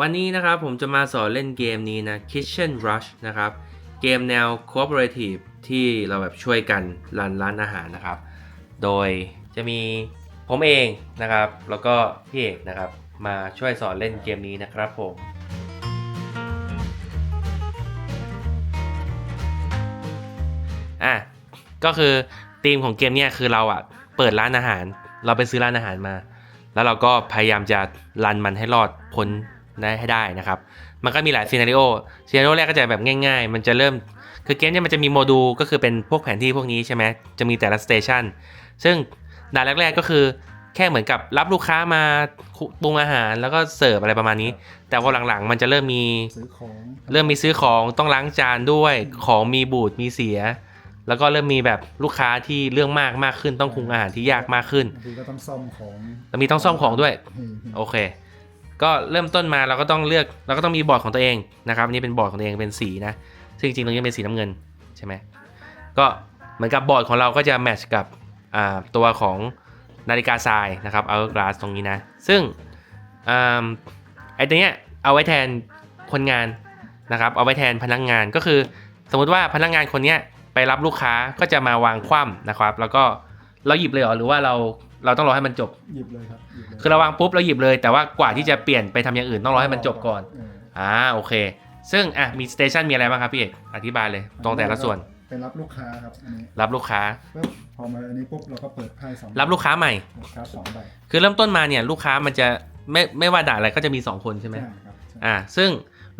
วันนี้นะครับผมจะมาสอนเล่นเกมนี้นะ Kitchen Rush นะครับ เกมแนว Cooperative ที่เราแบบช่วยกันรันร้านอาหารนะครับ โดยจะมีผมเองนะครับ แล้วก็พี่เอกนะครับ มาช่วยสอนเล่นเกมนี้นะครับผมอะก็คือธีมของเกมเนี่ยคือเราอะเปิดร้านอาหาร เราไปซื้อร้านอาหารมา แล้วเราก็พยายามจะรันมันให้รอดพ้น ได้ให้ได้นะครับ มันก็มีหลายซีนารีโอซีนารีโอแรกก็จะแบบง่าย ๆ มันจะเริ่มคือเกมเนี่ยมันจะมีโมดูลก็คือเป็นพวกแผนที่พวกนี้ใช่ไหมจะมีแต่ละสเตชันซึ่งด่านแรก ๆก็คือแค่เหมือนกับรับลูกค้ามาปรุงอาหารแล้วก็เสิร์ฟอะไรประมาณนี้ แต่พอหลังๆ มันจะเริ่มมีซื้อของเริ่มมีซื้อของต้องล้างจานด้วยของมีบูดมีเสีย แล้วก็เริ่มมีแบบลูกค้าที่เรื่องมากมากขึ้นต้องคุมอาหารที่ยากมากขึ้นบางทีก็ต้องซ่อมของแล้วมีต้องซ่อมของด้วยอืมโอเค ก็เริ่มต้นมาเราก็ต้องเลือกเราก็ต้องมีบอร์ดของตัวเองนะครับอันนี่เป็นบอร์ดของตัวเองเป็นสีนะ ซึ่งจริงๆตรงนี้เป็นสีน้ำเงินใช่ไหมก็เหมือนกับบอร์ดของเราก็จะแมทช์กับตัวของนาฬิกาทรายนะครับเอากลาสตรงนี้นะ ซึ่งอไอ้ตัวเนี้ยเอาไว้แทนคนงานนะครับเอาไว้แทนพนักงานก็คือ สมมุติว่าพนักงานคนเนี้ยไปรับลูกค้าก็จะมาวางคว่ำนะครับ แล้วก็เราหยิบเลยเหรอหรือว่าเรา เราต้องรอให้มันจบ หยิบเลยครับหยิบเลยคือเราวางปุ๊บเราหยิบเลย แต่ว่ากว่าที่จะเปลี่ยนไปทำอย่างอื่นต้องรอให้มันจบก่อน เอ่าโอเค ซึ่งอะมีสเตชันมีอะไรบ้างครับพี่เอกอธิบายเลย ตรงแต่ละส่วนเป็นรับลูกค้าครับอันนี้รับลูกค้า ปุ๊บพอมาอันนี้ปุ๊บเราก็เปิดไพ่สองรับลูกค้าใหม่ ลูกค้าสองใบคือเริ่มต้นมาเนี่ยลูกค้ามันจะไม่ไม่ว่าด่านอะไรก็จะมี 2 คนใช่ไหมใช่ครับใช่อ่าซึ่ง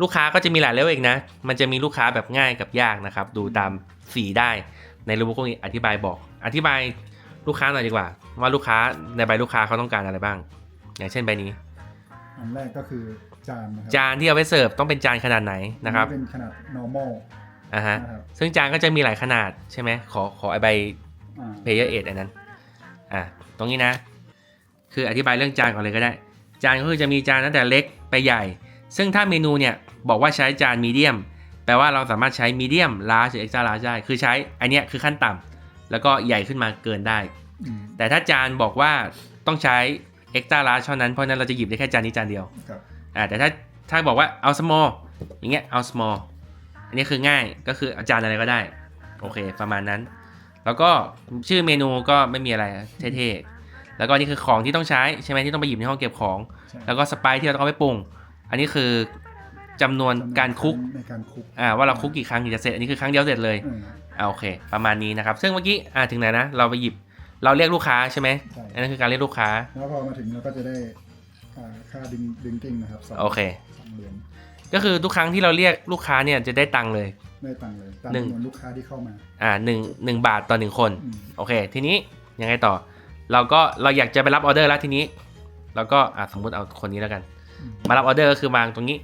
ลูกค้าก็จะมีหลายเลเวลอีกนะ มันจะมีลูกค้าแบบง่ายกับยากนะครับ ดูตามสีได้ในรูปพวกนี้อธิบายบอก อธิบายลูกค้าหน่อยดีกว่า ว่าลูกค้าในใบลูกค้าเขาต้องการอะไรบ้าง อย่างเช่นใบนี้ อันแรกก็คือจานนะครัจานที่เอาไว้เสิร์ฟต้องเป็นจานขนาดไหนนะครับอัเป็นขนาด normal อ่าฮะนะครับซึ่งจานก็จะมีหลายขนาดใช่ไหมขอขอไอใบ อ่า player aid อันนั้น อะ ตรงนี้นะ คืออธิบายเรื่องจานก่อนเลยก็ได้ จานก็คือจะมีจานตั้งแต่เล็กไปใหญ่ ซึ่งถ้าเมนูเนี่ยบอกว่าใช้จานมีเดียม แปลว่าเราสามารถใช้มีเดียมลาร์หรือเอ็กซ์ตร้าลาร์ได้ คือใช้อันเนี้ยคือขั้นต่ำ แล้วก็ใหญ่ขึ้นมาเกินได้อืม แต่ถ้าจานบอกว่าต้องใช้เอ็กซ์ตร้าลาร์เท่านั้นเพราะฉะนั้นเราจะหยิบได้แค่จานนี้จานเดียวครับอ่าแต่ถ้าถ้าบอกว่าเอา small อย่างเงี้ยเอา small อันนี้คือง่ายก็คือเอาจานอะไรก็ได้ โอเค ประมาณนั้น แล้วก็ชื่อเมนูก็ไม่มีอะไรเท่ๆแล้วก็นี่คือของที่ต้องใช้ใช่ไหมที่ต้องไปหยิบในห้องเก็บของใช่แล้วก็สไปซ์ที่เราต้องเอาไปปรุง อันนี้คือจำนวนการคุกในการคุกอ่าว่าเราคุกกี่ครั้งถึงจะเสร็จอันนี้คือครั้งเดียวเสร็จเลยอืมอ่าโอเค ประมาณนี้นะครับ ซึ่งเมื่อกี้อ่าถึงไหนนะเราไปหยิบ เราเรียกลูกค้าใช่ไหมใช่ อันนั้นคือการเรียกลูกค้า แล้วพอมาถึงเราก็จะได้อ่าค่าดึงดึงกิ้งนะครับสองโอเค สองเหรียญก็คือทุกครั้งที่เราเรียกลูกค้าเนี่ยจะได้ตังค์เลย ได้ตังค์เลยตามหนึ่ง จำนวนลูกค้าที่เข้ามาอ่าหนึ่งหนึ่งบาทต่อหนึ่งคน อืมโอเค ทีนี้ยังไงต่อ เราก็เราอยากจะไปรับออเดอร์แล้วทีนี้ เราก็อะสมมุติเอาคนนี้แล้วกัน อืม มารับออเดอร์ก็คือวางตรงนี้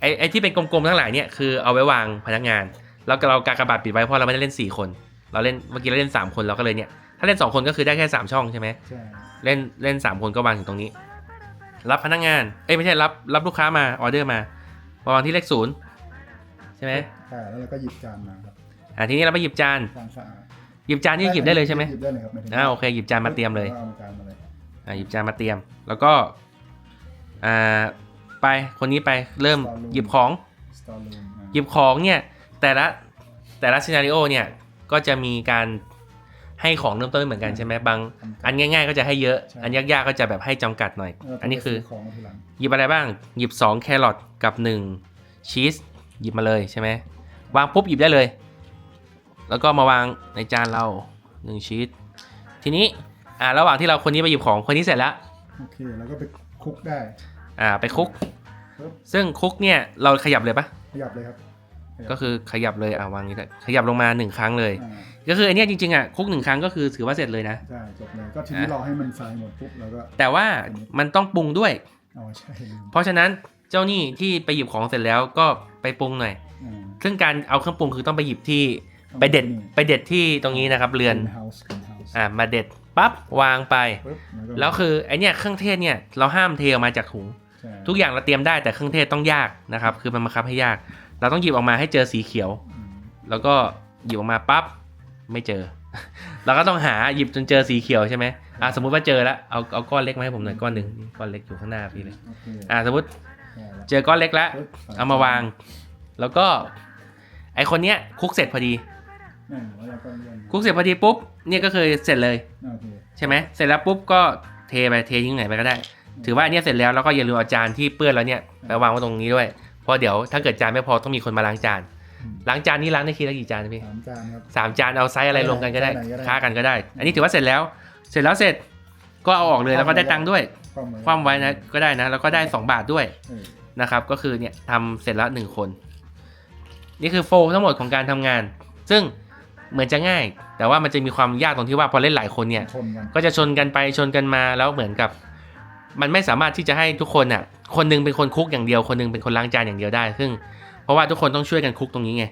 ไอ้ไอ้ที่เป็นกลมๆทั้งหลายเนี่ยคือเอาไว้วางพนักงาน แล้วก็เรากากระบาดปิดไว้เพราะเราไม่ได้เล่น 4 คน เราเล่นเมื่อกี้เราเล่น 3 คนเราก็เลยเนี่ย ถ้าเล่น 2 คนก็คือได้แค่ 3 ช่องใช่ไหมใช่เล่นเล่น 3 คนก็วางถึงตรงนี้ รับพนักงาน เอ้ยไม่ใช่รับรับลูกค้ามาออเดอร์มา วางที่เลขศูนย์ใช่ไหมอ่าแล้วเราก็หยิบจานมาครับอะทีนี้เราไปหยิบจานจานสะอาดหยิบจานนี่หยิบได้เลยใช่ไหมหยิบได้เลยครับหมายถึงอ่าโอเคหยิบจานมาเตรียมเลยเอาจานมาเลยอะหยิบจานมาเตรียม แล้วก็อ่าไปคนนี้ไปเริ่มหยิบของสตอร์ลูมหยิบของเนี่ยแต่ละแต่ละซีนารีโอเนี่ยก็จะมีการ ให้ของเริ่มต้นไม่เหมือนกันใช่ไหมบาง อันง่าย ๆ ก็จะให้เยอะ อันยากๆก็จะแบบให้จำกัดหน่อย อันนี้คือของมาทีหลังหยิบอะไรบ้าง หยิบ 2 แครอทกับ 1 ชีสหยิบมาเลยใช่ไหมวางปุ๊บหยิบได้เลย แล้วก็มาวางในจานเรา1ชีสทีนี้อ่าระหว่างที่เราคนนี้ไปหยิบของคนนี้เสร็จแล้วโอเคแล้วก็ไปคลุกได้ อ่าไปคลุกปึ๊บซึ่งคลุกเนี่ยเราขยับเลยปะขยับเลยครับขยับ ก็คือขยับเลยอ่าวางนี้ได้ขยับลงมา1ครั้งเลยอ่าก็คือไอเนี้ยจริงๆอะคุกหนึ่งครั้งก็คือถือว่าเสร็จเลยนะใช่จบเลยก็ทีนี้อะรอให้มันทรายหมดปุ๊บแล้วก็แต่ว่ามันต้องปรุงด้วยเอาใช่เพราะฉะนั้นเจ้านี่ที่ไปหยิบของเสร็จแล้วก็ไปปรุงหน่อยอ่าซึ่งการเอาเครื่องปรุงคือต้องไปหยิบที่ไปเด็ดไปเด็ดที่ตรงนี้นะครับเรือนเฮาส์เฮาส์อ่ามาเด็ดปั๊บวางไปปึ๊บแล้วคือไอเนี้ยเครื่องเทศเนี่ยเราห้ามเทออกมาจากถุงใช่ทุกอย่างเราเตรียมได้แต่เครื่องเทศต้องยากนะครับ คือมันบังคับให้ยาก เราต้องหยิบออกมาให้เจอสีเขียวอืมแล้วก็หยิบออกมาปั๊บไม่เจอ เราก็ต้องหาหยิบจนเจอสีเขียวใช่ไหมอะสมมุติว่าเจอแล้วเอาเอาก้อนเล็กมาให้ผมหน่อยก้อนหนึ่งนี่ก้อนเล็กอยู่ข้างหน้าพี่เลยโอเคอะสมมติได้ละเจอก้อนเล็กแล้วปึ๊บเอามาวาง แล้วก็ ไอคนเนี้ยคุกเสร็จพอดีอ่าแล้วเราก็เลื่อนคุกเสร็จพอดีปุ๊บเนี่ยก็คือเสร็จเลยโอเคใช่ไหมเสร็จแล้วปุ๊บก็เทไปเททิ้งไหนไปก็ได้ ถือว่าอันเนี้ยเสร็จแล้วแล้วก็อย่าลืมเอาจานที่เปื้อนแล้วเนี่ยไปวางไว้ตรงนี้ด้วยเพ ราะเดี๋ยวถ้าเกิดจานไม่พอต้องมีคนมาล้างจาน ล้างจานนี่ล้างได้ทีละกี่จานนะพี่สามจานครับสามจานเอาไซส์อะไรรวมกันก็ได้ได้ได้ค้ากันก็ได้ อันนี้ถือว่าเสร็จแล้ว เสร็จแล้วเสร็จก็เอาออกเลยแล้วก็ได้ตังค์ด้วย คว่ำไว้คว่ำไว้นะก็ได้นะ แล้วก็ได้ 2 บาทด้วยเออนะครับ ก็คือเนี่ยทำเสร็จแล้วหนึ่งคน นี่คือโฟลทั้งหมดของการทำงาน ซึ่งเหมือนจะง่าย แต่ว่ามันจะมีความยากตรงที่ว่าพอเล่นหลายคนเนี่ยชนกันก็จะชนกันไปชนกันมาแล้วเหมือนกับ มันไม่สามารถที่จะให้ทุกคนอะคนหนึงเป็นคนคุกอย่างเดียว คนหนึงเป็นคนล้างจานอย่างเดียวได้ ซึ่ง เพราะว่าทุกคนต้องช่วยกันคุกตรงนี้ไง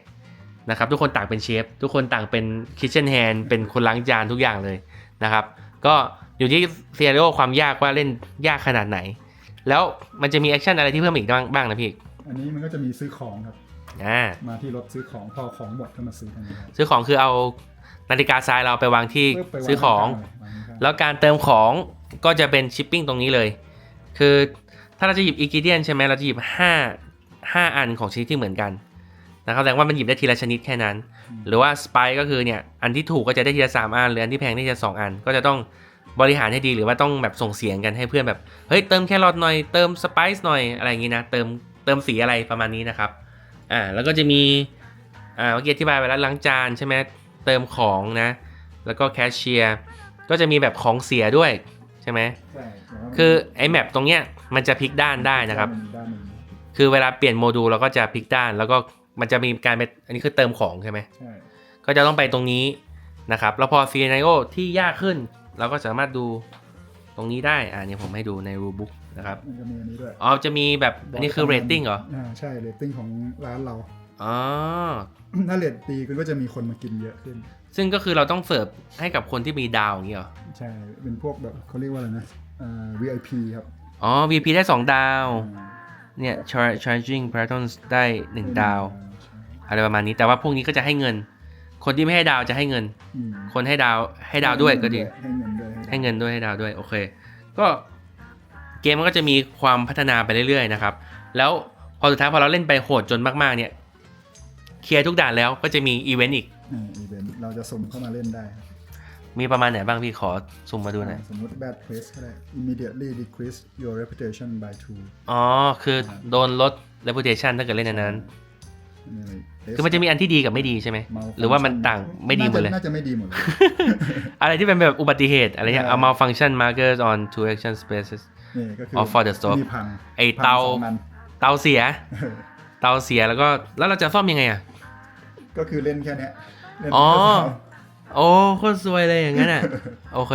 นะครับทุกคนต่างเป็นเชฟทุกคนต่างเป็นคิ t เช่นแฮนเป็นคนล้างจานทุกอย่างเลยนะครับ ก็อยู่ที่เซียโอความยากว่าเล่นยากขนาดไหน แล้วมันจะมีแอคชั่นอะไรที่เพิ่มอีกบ้างบ้างนะพี่อันนี้มันก็จะมีซื้อของครับอ่ามาที่รถซื้อของพอของหมดก็มาซื้อตรงนี้ครับซื้อของคือเอานาฬิกาทรายเราไปวางที่ปึ๊บไปวาซื้อของข้างๆเลยแล้วการเติมของ ก็จะเป็นชิปปิ้งตรงนี้เลย คือถ้าเราจะหยิบอีกิเดียนใช่ไหมเราจะหยิบ 5 5 อันของชนิดที่เหมือนกันนะครับแสดงว่ามันหยิบได้ทีละชนิดแค่นั้น หรือว่าสไปก็คือเนี่ยอันที่ถูกก็จะได้ทีละ3อันหรืออันที่แพงได้ทีละ2อัน ก็จะต้องบริหารให้ดีหรือว่าต้องแบบส่งเสียงกันให้เพื่อนแบบเฮ้ยเติมแครอทหน่อยเติมสไปซ์หน่อยอะไรอย่างงี้นะเติมเติมสีอะไรประมาณนี้นะครับอ่าแล้วก็จะมีอ่าเมื่อกี้อธิบายไปแล้วล้างจานใช่ไหมเติมของนะแล้วก็แคชเชียร์ก็จะมีแบบของเสียด้วยใช่ไหมใช่แต่ว่ามันคือไอ้แมปตรงเนี้ยมันจะพลิกด้านได้นะครับมัมีด้านหนึ่งคือเวลาเปลี่ยนโมดูลเราก็จะพลิกด้าน แล้วก็มันจะมีการไปอันนี้คือเติมของใช่ไหม ใช่ก็จะต้องไปตรงนี้นะครับ แล้วพอซีน n โอที่ยากขึ้น เราก็สามารถดูตรงนี้ได้ อ่าเนี่ยผมให้ดูในรูบุ๊กนะครับมันจะมีอันนี้ด้วยอ๋อจะมีแบบอันนี้คือเรตติ้งเหรอ อ่าใช่เรตติ้งของร้านเรา อ๋อ ถ้าเรตดีคุณก็จะมีคนมากินเยอะขึ้น ซึ่งก็คือเราต้องเสิร์ฟให้กับคนที่มีดาวอย่างนี้เหรอ ใช่ เป็นพวกแบบเขาเรียกว่าอะไรนะอ่า VIP ครับ อ๋อ VP ได้ 2 ดาวอ่าเนี่ย char- charging patterns ได้ 1 ดาวใช่อะไรประมาณนี้ แต่ว่าพวกนี้ก็จะให้เงิน คนที่ไม่ให้ดาวจะให้เงินอืมคนให้ดาวให้ดาวด้วยก็ดี ให้เงินด้วย ให้เงินด้วยให้ดาวด้วย โอเค ก็เกมมันก็จะมีความพัฒนาไปเรื่อยๆนะครับ แล้วพอสุดท้ายพอเราเล่นไปโหดจนมากๆ เนี่ย เคลียร์ทุกด่านแล้วก็จะมีอีเวนต์อีกอ่าอี เวนต์เราจะสุ่มเข้ามาเล่นได้ครับมีประมาณไหนบ้างพี่ขอซุมมาดูหน่อยอ่าสมมติ bad place ก็ได้ immediately decrease your reputation by two อ๋อ คือโดนลด reputation ถ้าเกิดเล่นอันนั้นนี่คือมันจะมีอันที่ดีกับไม่ดีใช่ไหมหรือว่ามันต่างไม่ดีหมดเลยน่าจะไม่ดีหมดเลย อะไรที่เป็นแบบอุบัติเหตุอะไรเงี้ย ใช่ เอา malfunction markers on two action spaces นี่ก็คือ Off for the stop มีพังไอเตาพังสองอันเตาเสียเตาเสียแล้วก็ แล้วเราจะซ่อมยังไงอะ ก็คือเล่นแค่เนี้ย เล่นอ๋อแค่สามโอ้โคตรซวยเลยอย่างนั้นอะ โอเค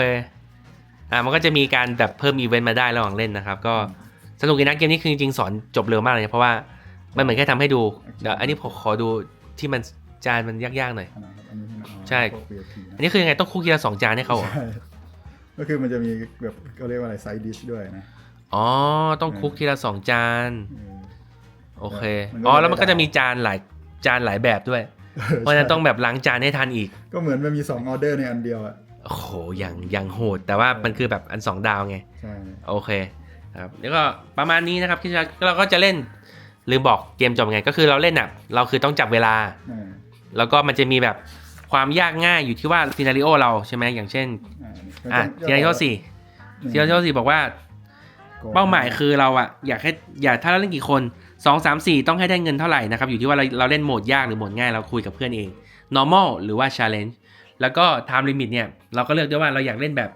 อ่ามันก็จะมีการแบบเพิ่มอีเวนต์มาได้ระหว่างเล่นนะครับ ก็สนุกดีนะเกมนี้คือจริงๆสอนจบเร็วมากเลยเพราะว่ามันเหมือนแค่ทำให้ดูเดี๋ยวอันนี้ผมขอดูที่มันจานมันยากๆหน่อย อันนั้นครับอันนี้ใช่ไหมอ๋อใช่ พวก VIP อันนี้คือยังไงต้องคุกทีละสองจานให้เขาเหรอใช่ก็คือมันจะมีแบบเขาเรียกว่าอะไรไซดิชด้วยนะอ๋อต้องคุกทีละสองจาน เออ โอเค มันก็อ๋อ แล้วมันก็ได้จะมีจานหลายจานหลายแบบด้วย เพราะฉะนั้นต้องแบบล้างจานให้ทันอีก ก็เหมือนมันมีสองออเดอร์ในอันเดียวอะโอ้โหอย่างอย่างโหด แต่ว่ามันคือแบบอันสองดาวไง ใช่โอเคครับแล้วก็ประมาณนี้นะครับที่เราก็จะเล่นลืมบอกเกมจบไงก็คือเราเล่นอะเราคือต้องจับเวลา อ่าแล้วก็มันจะมีแบบความยากง่ายอยู่ที่ว่าซีนารีโอเราใช่ไหมอย่างเช่นอ่าอะซีนารีโอสี่ ซีนารีโอสี่บอกว่า เป้าหมายคือเราอะอยากให้อยากถ้าเราเล่นกี่คน2 3 4ต้องให้ได้เงินเท่าไหร่นะครับ อยู่ที่ว่าเราเราเล่นโหมดยากหรือโหมดง่ายเราคุยกับเพื่อนเอง normal หรือว่า challenge แล้วก็ time limit เนี่ย เราก็เลือกด้วยว่าเราอยากเล่นแบบ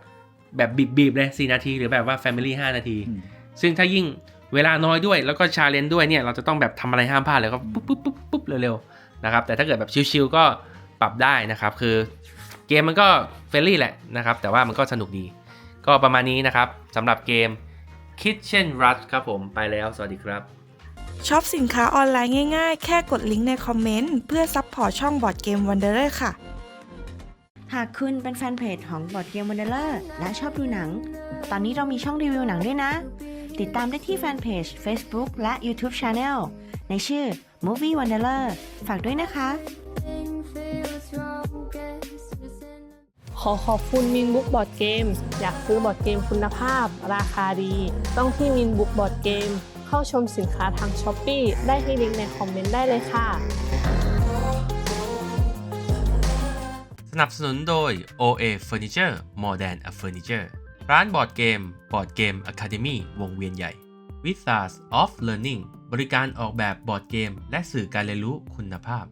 แบบบีบๆเลย4นาที หรือแบบว่า family 5นาทีอืมซึ่งถ้ายิ่งเวลาน้อยด้วยแล้วก็ challenge ด้วยเนี่ย เราจะต้องแบบทำอะไรห้ามพลาดเลยก็ปุ๊บปุ๊บปุ๊บปุ๊บเร็วๆนะครับแต่ถ้าเกิดแบบชิลๆก็ปรับได้นะครับ คือเกมมันก็เฟรนลี่แหละนะครับแต่ว่ามันก็สนุกดี ก็ประมาณนี้นะครับสำหรับเกม Kitchen Rush ครับผมไปแล้วสวัสดีครับช็อปสินค้าออนไลน์ง่ายๆ แค่กดลิงก์ในคอมเมนต์ เพื่อซัพพอร์ตช่องบอร์ดเกมวันเดอร์ค่ะ หากคุณเป็นแฟนเพจของบอดเกมวันเดอร์และชอบดูหนัง ตอนนี้เรามีช่องรีวิวหนังด้วยนะ ติดตามได้ที่แฟนเพจ Facebook และ YouTube Channel ในชื่อ Movie Wanderer ฝากด้วยนะคะข อขอบคุณมินบุ๊กบอร์ดเกมอยากซื้อบอร์ดเกมคุณภาพ ราคาดี ต้องที่มินบุ๊กบอร์ดเกมเข้าเข้าชมสินค้าทาง s h อ p e e ได้ที่ลิงก์ในคอมเมนต์ได้เลยค่ะ สนับสนุนโดย OA Furniture More Than a Furniture ร้านบอร์ดเกมบอร์ดเกม Academy วงเวียนใหญ่ w i z a r s of Learning บริการออกแบบบอร์ดเกม และสื่อการเรียนรู้คุณภาพ